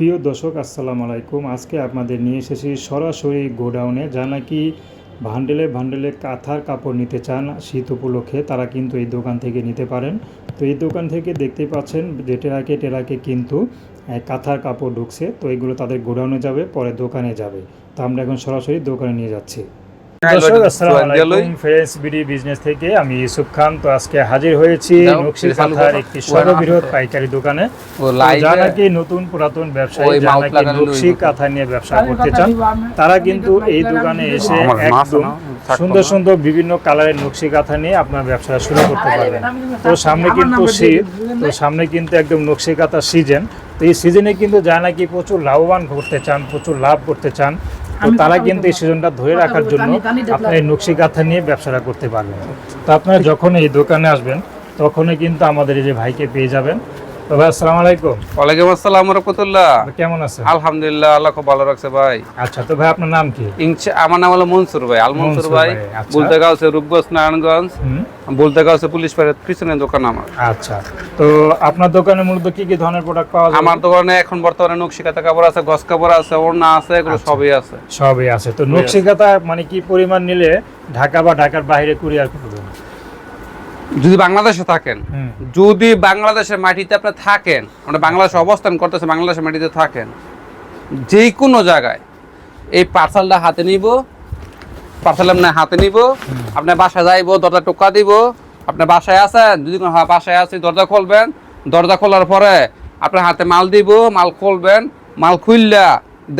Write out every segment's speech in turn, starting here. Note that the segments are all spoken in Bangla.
প্রিয় দর্শক, আসসালামু আলাইকুম। আজকে আপনাদের নিয়ে এসেছি সরাসরি গোডাউনে। যা নাকি ভান্ডেলে ভান্ডেলে কাঁথার কাপড় নিতে চান শীত উপলক্ষে, তারা কিন্তু এই দোকান থেকে নিতে পারেন। তো এই দোকান থেকে দেখতে পাচ্ছেন যে টেরাকে টেরাকে কিন্তু কাঁথার কাপড় ঢুকছে। তো এগুলো তাদের গোডাউনে যাবে, পরে দোকানে যাবে। তো আমরা এখন সরাসরি দোকানে নিয়ে যাচ্ছি। দর্শক আসসালামু আলাইকুম ফ্রেন্ডস বিডি বিজনেস থেকে আমি ইউসুফ খান। তো আজকে হাজির হয়েছি। একটি সর্ববৃহৎ পাইকারি দোকানে। যারা নাকি নতুন পুরাতন ব্যবসায়ী যারা নাকি নিয়ে ব্যবসা করতে চান তারা কিন্তু এই দোকানে এসে একদম সুন্দর সুন্দর বিভিন্ন কালারের নকশি কাঁথা নিয়ে আপনার ব্যবসা শুরু করতে পারবেন। তো সামনে কিন্তু শীত তো সামনে কিন্তু একদম নকশি কাঁথা সিজন তো এই সিজনে কিন্তু যারা নাকি প্রচুর লাভবান করতে চান প্রচুর লাভ করতে চান তো তারা কিন্তু এই সিজনটা ধরে রাখার জন্য আপনার এই নকশি কাঁথা নিয়ে ব্যবসাটা করতে পারবেন। তো আপনারা যখন এই দোকানে আসবেন তখনই কিন্তু আমাদের এই যে ভাইকে পেয়ে যাবেন। ভাই আসসালামু আলাইকুম। ওয়ালাইকুম আসসালাম রহমতুল্লাহ। কেমন আছেন? আলহামদুলিল্লাহ আল্লাহ খুব ভালো রাখছে ভাই। আচ্ছা তো ভাই আপনার নাম কি? আমার নাম হলো মনসুর ভাই আল মনসুর মনসুর ভাই ভাই, আচ্ছা। বলতে গাও হচ্ছে রূপগঞ্জ নারায়ণগঞ্জ। হুম। বলতে পুলিশ পাড়ের পিছনে দোকান আমার। আচ্ছা তো আপনার দোকানে মূলত কি কি ধরনের প্রোডাক্ট পাওয়া যায় আমার দোকানে এখন বর্তমানে নকশি কাটা কাপড় আছে গস কাপড় আছে ওড়না আছে এগুলো। সবই আছে। সবই আছে। তো নকশি কাঁথা মানে কি পরিমাণ নিলে ঢাকা বা ঢাকার বাইরে কুরিয়ার করবেন যদি বাংলাদেশে থাকেন যদি বাংলাদেশের মাটিতে আপনি থাকেন মানে বাংলাদেশে অবস্থান করতেছে বাংলাদেশের মাটিতে থাকেন যে কোনো জায়গায় এই পার্সেলটা হাতে নিব পার্সেল আপনার হাতে নিব আপনার বাসায় যাইব দরজা টোকা দিব আপনার বাসায় আছেন যদি কোনো বাসায় আছি দরজা খুলবেন দরজা খোলার পরে আপনার হাতে মাল দিব মাল খুলবেন মাল খুললা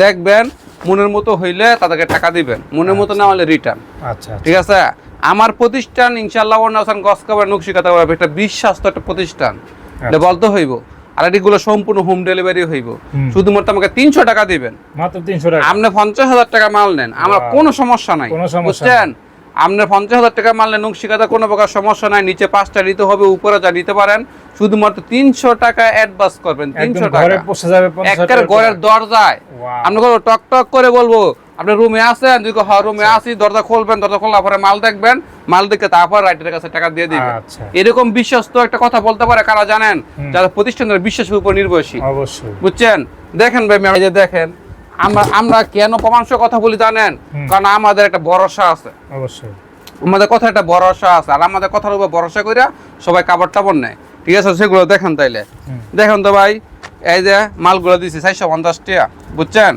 দেখবেন মনের মতো হইলে তাদেরকে টাকা দিবেন মনের মতো না হলে রিটার্ন আচ্ছা। ঠিক আছে? আমার প্রতিষ্ঠান ইনশাল্লাহ ওয়ান গস কাবার নকশি কথা বলবে। একটা বিশ্বাস্ত একটা প্রতিষ্ঠান। এটা বলতে হইব। আর এটিগুলো সম্পূর্ণ হোম ডেলিভারি হইব। শুধুমাত্র আমাকে তিনশো টাকা দিবেন। মাত্র তিনশো টাকা। আপনি পঞ্চাশ হাজার টাকা মাল নেন। আমার। কোনো সমস্যা নাই। বুঝছেন? আপনার পঞ্চাশ হাজার টাকা মাল নেন নকশি কথা কোনো প্রকার সমস্যা নাই। নিচে পাঁচটা নিতে হবে উপরে যা নিতে পারেন। শুধুমাত্র তিনশো টাকা অ্যাডভান্স করবেন তিনশো টাকা। ঘরের দরজায়। কোনো টক টক করে বলব আপনি রুমে আছেন যদি হ্যাঁ রুমে আসি দরজা খুলবেন দরজা খোলার পরে মাল দেখবেন মাল দেখে তারপর রাইটের কাছে টাকা দিয়ে দিবেন। আচ্ছা। এরকম বিশ্বস্ত একটা কথা বলতে পারে কারা জানেন? যারা প্রতিষ্ঠানের বিশ্বাসের উপর নির্ভরশীল। অবশ্যই। বুঝছেন? দেখেন ভাই ম্যাম, যে দেখেন আমরা আমরা কেন প্রমাংস কথা বলি জানেন? কারণ আমাদের একটা ভরসা আছে। অবশ্যই। আমাদের কথা একটা ভরসা আছে। আর আমাদের কথার উপর ভরসা করে সবাই কাপড় টাপড় নেয়। ঠিক আছে? সেগুলো দেখেন তাইলে। দেখেন তো ভাই এই যে মালগুলো দিছি চারশো পঞ্চাশ টাকা। বুঝছেন?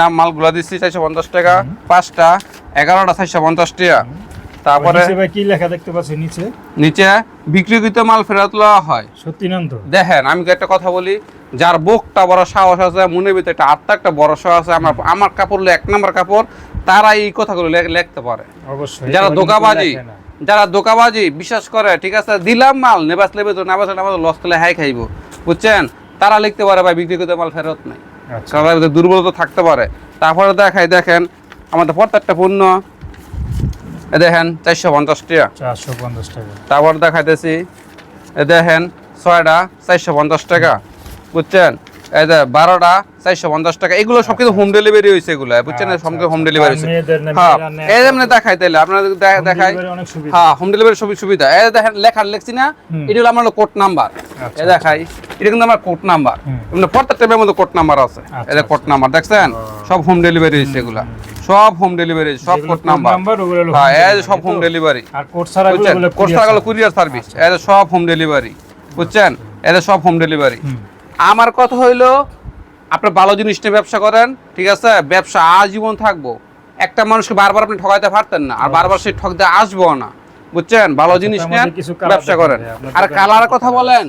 নাম মালগুলো দিচ্ছি চারশো পঞ্চাশ টাকা। পাঁচটা এগারোটা চারশো পঞ্চাশ টাকা। তারপরে কি লেখা দেখতে পাচ্ছি নিচে? নিচে বিক্রিকৃত মাল ফেরত লওয়া হয়। সত্যি দেখেন আমি একটা কথা বলি যার বুকটা বড় সাহস আছে মনের ভিতরে একটা আত্মা একটা বড় সাহস আছে আমার আমার কাপড় এক নম্বর কাপড় তারা এই কথাগুলো লিখতে পারে। অবশ্যই যারা দোকাবাজি যারা দোকাবাজি বিশ্বাস করে ঠিক আছে দিলাম মাল নেবাস লেবে তো নাবাস নাবাস লস করলে হাই খাইব। বুঝছেন? তারা লিখতে পারে ভাই বিক্রিকৃত মাল ফেরত নাই। আচ্ছা। ভিতরে দুর্বলতা থাকতে পারে। তারপরে দেখাই দেখেন আমাদের প্রত্যেকটা পণ্য এ দেখেন চারশো পঞ্চাশ টাকা। চারশো পঞ্চাশ টাকা। তারপর দেখাইতেছি এ দেখেন ছয়টা চারশো পঞ্চাশ টাকা। বুঝছেন? বারোটা চারশো পঞ্চাশ টাকা এগুলো সব কিছু হোম ডেলিভারি হয়েছে এগুলো বুঝছেন? সব হোম। ডেলিভারি হয়েছে। হ্যাঁ এই যেমন তাইলে আপনাদের দে- দেখাই। delivery অনেক সুবিধা। হ্যাঁ হোম ডেলিভারি সবই সুবিধা। এই দেখেন লেখার লিখছি না এটা হলো আমার কোড নাম্বার আচ্ছা, এ দেখাই এটা কিন্তু আমার কোড নাম্বার। এমনি মধ্যে কোড নাম্বার আছে। এটা কোড নাম্বার দেখছেন? সব হোম ডেলিভারি হয়েছে এগুলা। সব হোম ডেলিভারি সব কোড নাম্বার হ্যাঁ এই সব হোম ডেলিভারি আর কোড ছাড়া। কুরিয়ার সার্ভিস এটা সব হোম ডেলিভারি বুঝছেন? এটা সব হোম। ডেলিভারি। আমার কথা হইল আপনি ভালো জিনিস নিয়ে ব্যবসা করেন ঠিক আছে? ব্যবসা আজীবন থাকব। একটা মানুষকে বারবার আপনি ঠকাইতে পারতেন না আর বারবার সে ঠকতে আসব না। বুঝছেন? ভালো আচ্ছা, জিনিস নেন ব্যবসা করেন। আর দোকানে কালারের কি কথা বলেন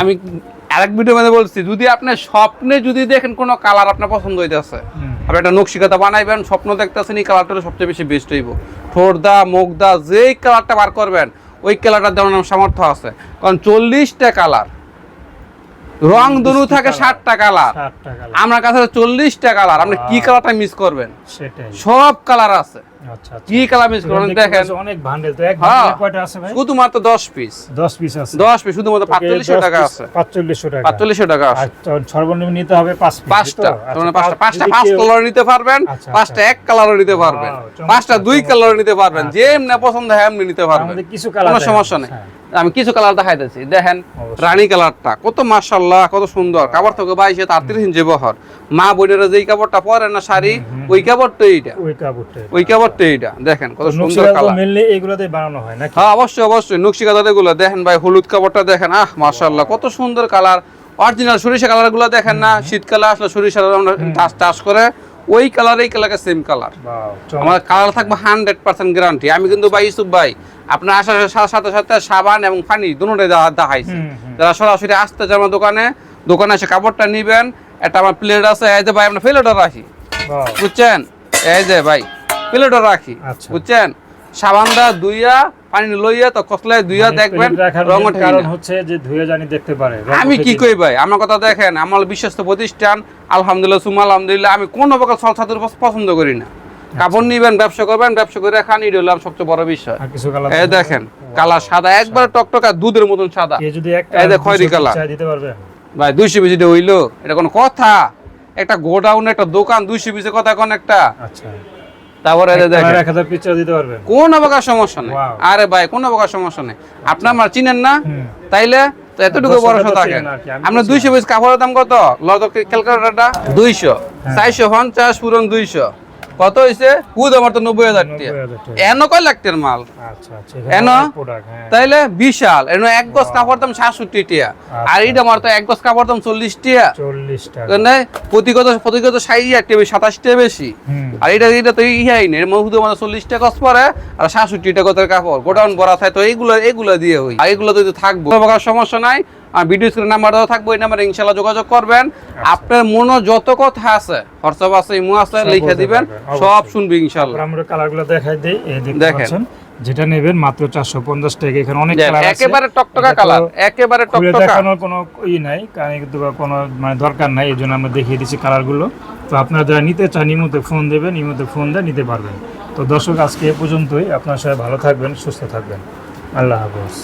আমি আরেক ভিডিও মধ্যে বলছি যদি আপনি স্বপ্নে যদি দেখেন কোনো কালার আপনার পছন্দ হইতেছে আপনি একটা নকশিকাতা বানাইবেন স্বপ্ন দেখতেছেন এই কালারটা সবচেয়ে বেশি বেস্ট হইব। ঠোঁটদা মুখদা যেই কালারটা বার করবেন ওই কালারটা দেওয়ার সামর্থ্য আছে। কারণ চল্লিশটা কালার রং দনু থাকে ষাটটা কালার। আমার কাছে চল্লিশটা কালার আপনি কি কালারটা মিস করবেন? সব কালার আছে। কি কালার মিস করেন? দেখেন। অনেক বান্ডেল তো এক হ্যাঁ। কয়টা আছে ভাই? শুধুমাত্র দশ পিস 10 পিস আছে। দশ পিস শুধুমাত্র পাঁচচল্লিশশো টাকা আছে। 4500 টাকা। পাঁচচল্লিশশো টাকা আছে। সর্বনিম্ন নিতে হবে 5 পিস পাঁচটা আচ্ছা, মানে পাঁচটা পাঁচটা পাঁচ কালার নিতে পারবেন আচ্ছা, পাঁচটা আচ্ছা। এক কালারও নিতে পারবেন। পাঁচটা দুই চমৎকার। কালার নিতে পারবেন। আচ্ছা। পছন্দ হয় এমনি নিতে পারবেন। কিছু কালার কোনো সমস্যা নেই। আমি কিছু কালার দেখাইতেছি। দেখেন। রানী কালারটা কত মার্শাল্লাহ কত সুন্দর। কাপড় থেকে বাইশে তার তিরিশ ইঞ্চি বহর। মা বোনেরা যেই কাপড়টা পরে না শাড়ি ওই কাপড়টা এইটা? ওই কাপড়টা ওই কাপড়টা এইটা। দেখেন কত সুন্দর কালার। মেনলি এগুলোতেই বানানো হয় নাকি? হ্যাঁ অবশ্যই অবশ্যই। নকশি কাঁথা দেখেন ভাই হলুদ কাপড়টা দেখেন আহ মার্শাল্লাহ কত সুন্দর কালার। অরিজিনাল সরিষা কালারগুলো দেখেন না শীতকালে আসলে সরিষা চাষ চাষ করে ওই কালার এই সেম কালার। আমার কালার থাকবে হান্ড্রেড পার্সেন্ট গ্যারান্টি আমি কিন্তু ভাই ইউসুফ ভাই আপনার আসার সাথে সাথে সাবান এবং পানি দুটোটাই দেখাইছি। যারা সরাসরি আসতে চান আমার দোকানে দোকানে এসে কাপড়টা নিবেন। একটা আমার প্লেট আছে এই যে ভাই আমরা প্লেটও রাখি। বুঝছেন? এই যে ভাই প্লেটও রাখি। আচ্ছা। বুঝছেন? সাবানটা দুইয়া পানি লইয়া তো কসলায় দুইয়া মানে দেখবেন প্লেট রঙ কারণ হচ্ছে যে ধুয়ে জানি দেখতে পারে আমি কি কই ভাই? আমার কথা দেখেন আমার বিশ্বস্ত প্রতিষ্ঠান আলহামদুলিল্লাহ সুমা আলহামদুলিল্লাহ আমি কোনো প্রকার সল ছাত্র পছন্দ করি না। কাপড় নিবেন ব্যবসা করবেন ব্যবসা করে খান এটা হলো আমার সবচেয়ে বড় বিষয়। এই দেখেন কালার সাদা একবার টকটকা দুধের মতন সাদা। এই যে খয়েরি কালার। ভাই দুইশো এটা হইল এটা কোনো কথা। একটা গোডাউন একটা দোকান দুইশো পিসের কথা কোন একটা। আচ্ছা। তারপরে পিস দিতে পারবেন। কোন প্রকার সমস্যা নেই। আরে ভাই কোন প্রকার সমস্যা নেই। আপনি আমার চিনেন না তাইলে তো এতটুকু দর্শকরা ভরসা তো থাকেন চেনে আর কি, আমি তো আপনার দুইশো পিস কাপড়ের দাম কত? লজ ক্যালকুলেটারটা? দুইশো। হ্যাঁ। চারশো পঞ্চাশ পুরন দুইশো। কত হয়েছে হুদ আমার তো নব্বই হাজার টাকা 90,000 টাকা। এন কয় লাখটের মাল? আচ্ছা আচ্ছা এন? প্রোডাক্ট হ্যাঁ। তাইলে বিশাল। এন এক গজ কাপড় দাম সাতষট্টি টিয়া। আর এইটা আমার তো এক গজ কাপড় দাম চল্লিশ টিয়া। 40 টাকা। মানে প্রতিগত প্রতিগত সাইজ একটা বেশি সাতাশটা বেশি। আর এটা এটা তো ইহাই নেই। এর মধ্যে শুধু আমাদের চল্লিশ টাকা কস পরে আর সাতষট্টি টাকা কাপড়। গোডাউন ভরা থাকে তো এইগুলো এইগুলো দিয়ে হই। আর এগুলো যদি থাকব। সমস্যা নাই। আর ভিডিও স্ক্রিন নাম্বার দেওয়া থাকব এই নাম্বারে ইনশাল্লাহ যোগাযোগ করবেন। আপনার মনে যত কথা আছে হোয়াটসঅ্যাপ আছে ইমো আছে লিখে দিবেন সব। শুনবি ইনশাল্লাহ। আমরা কালারগুলো দেখাই দেই দেখেন। যেটা নেবেন মাত্র 450 টাকা। এখানে অনেক কালার আছে। একেবারে টকটকা কালার একেবারে টকটকা। দেখানোর কোনো ই নাই কারণ কোনো মানে দরকার নাই এই জন্য আমরা দেখিয়ে দিচ্ছি কালারগুলো তো আপনারা যারা নিতে চান ইমোতে ফোন দেবেন ইমোতে ফোন দিয়ে নিতে পারবেন। তো দর্শক আজকে এ পর্যন্তই। আপনার সবাই ভালো থাকবেন সুস্থ থাকবেন। আল্লাহ হাফেজ।